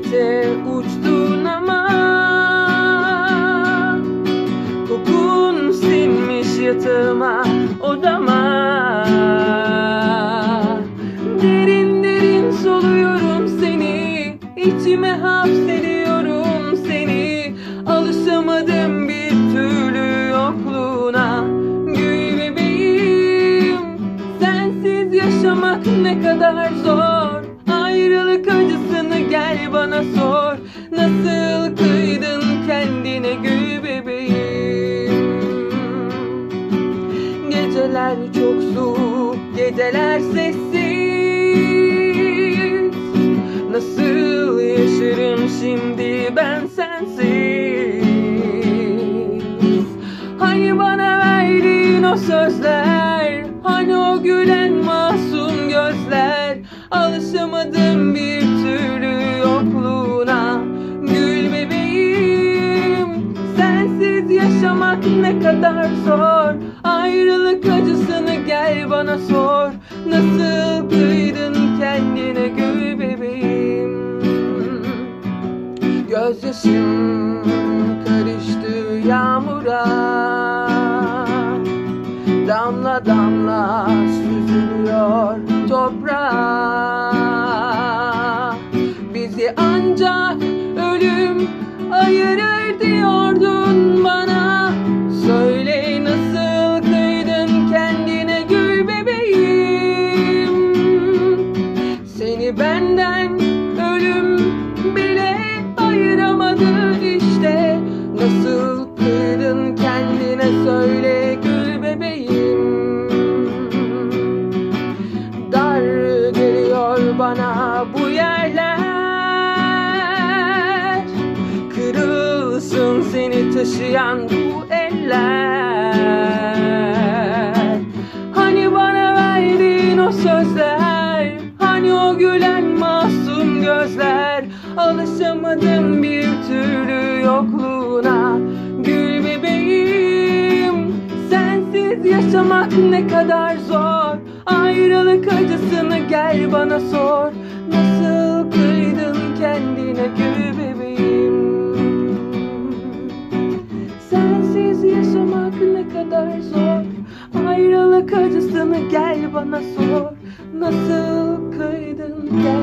Hasrete uçtun ama Kokun sinmiş yatağıma odama. Derin derin soluyorum seni içime hapsediyorum seni. Alışamadım bir türlü yokluğuna. Gül bebeğim Sensiz yaşamak ne kadar zor Ayrılık acısını gel bana sor. Nasıl kıydın kendine gül bebeğim? Geceler çok soğuk, geceler sessiz. Nasıl yaşarım şimdi ben sensiz? Hani bana verdiğin o sözler Hani o gülen masum gözler? Alışamadım yaşamak ne kadar zor. Ayrılık acısını gel bana sor. Nasıl kıydın kendine gül bebeğim? Gözyaşım karıştı yağmura. Damla damla süzülüyor toprağa. Bizi ancak ölüm ayırır diyordun ayıramadı işte. Nasıl kıydın kendine söyle gül bebeğim. Dar geliyor bana bu yerler. Kırılsın seni taşıyan bu eller. Hani bana verdiğin o sözler? Hani o gülen masum gözler Alışamadım bir türlü yokluğuna. Gül bebeğim Sensiz yaşamak ne kadar zor. Ayrılık acısını gel bana sor. Nasıl kıydın kendine gül bebeğim? Sensiz yaşamak ne kadar zor. Ayrılık acısını gel bana sor. Nasıl kıydın kendine